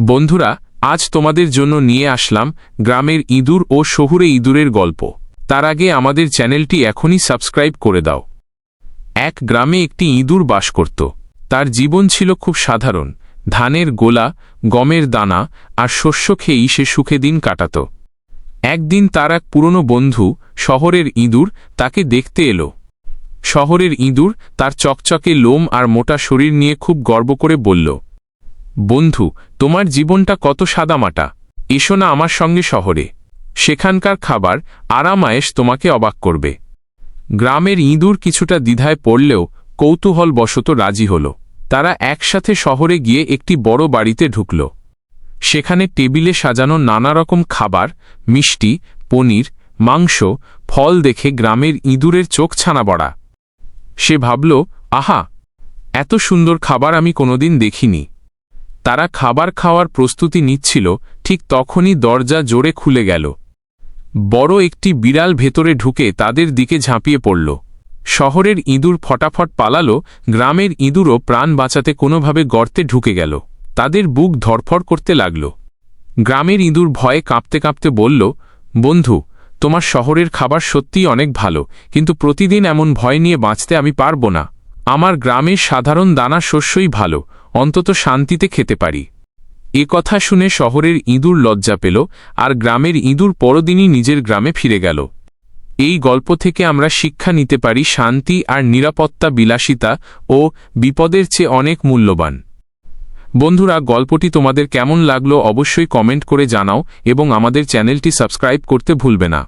বন্ধুরা, আজ তোমাদের জন্য নিয়ে আসলাম গ্রামের ইঁদুর ও শহুরে ইঁদুরের গল্প। তার আগে আমাদের চ্যানেলটি এখনই সাবস্ক্রাইব করে দাও। এক গ্রামে একটি ইঁদুর বাস করত। তার জীবন ছিল খুব সাধারণ। ধানের গোলা, গমের দানা আর শস্য খেয়েই সে সুখে দিন কাটাত। একদিন তার এক পুরনো বন্ধু, শহরের ইঁদুর, তাকে দেখতে এলো। শহরের ইঁদুর তার চকচকে লোম আর মোটা শরীর নিয়ে খুব গর্ব করে বলল বন্ধু, তোমার জীবনটা কত সাদামাটা। এসো না আমার সঙ্গে শহরে। সেখানকার খাবার আরামায়েশ তোমাকে অবাক করবে। গ্রামের ইঁদুর কিছুটা দ্বিধায় পড়লেও কৌতূহল কৌতূহলবশত রাজি হল। তারা একসাথে শহরে গিয়ে একটি বড় বাড়িতে ঢুকল। সেখানে টেবিলে সাজানো নানা রকম খাবার, মিষ্টি, পনির, মাংস, ফল দেখে গ্রামের ইঁদুরের চোখ ছানা বড়া সে ভাবল, আহা, এত সুন্দর খাবার আমি কোনোদিন দেখিনি। তারা খাবার খাওয়ার প্রস্তুতি নিচ্ছিল, ঠিক তখনই দরজা জোরে খুলে গেল। বড় একটি বিড়াল ভেতরে ঢুকে তাদের দিকে ঝাঁপিয়ে পড়ল। শহরের ইঁদুর ফটাফট পালালো, গ্রামের ইঁদুরও প্রাণ বাঁচাতে কোনোভাবে গর্তে ঢুকে গেল। তাদের বুক ধরফর করতে লাগল। গ্রামের ইঁদুর ভয়ে কাঁপতে কাঁপতে বলল, বন্ধু, তোমার শহরের খাবার সত্যিই অনেক ভালো, কিন্তু প্রতিদিন এমন ভয় নিয়ে বাঁচতে আমি পারব না। আমার গ্রামের সাধারণ দানা শস্যই ভালো অন্তত শান্তিতে খেতে পারি। এ কথা শুনে শহরের ইঁদুর লজ্জা পেল আর গ্রামের ইঁদুর পরদিনই নিজের গ্রামে ফিরে গেল। এই গল্প থেকে আমরা শিক্ষা নিতে পারি শান্তি আর নিরাপত্তা বিলাসিতা ও বিপদের চেয়ে অনেক মূল্যবান। বন্ধুরা, গল্পটি তোমাদের কেমন লাগল অবশ্যই কমেন্ট করে জানাও এবং আমাদের চ্যানেলটি সাবস্ক্রাইব করতে ভুলবে না।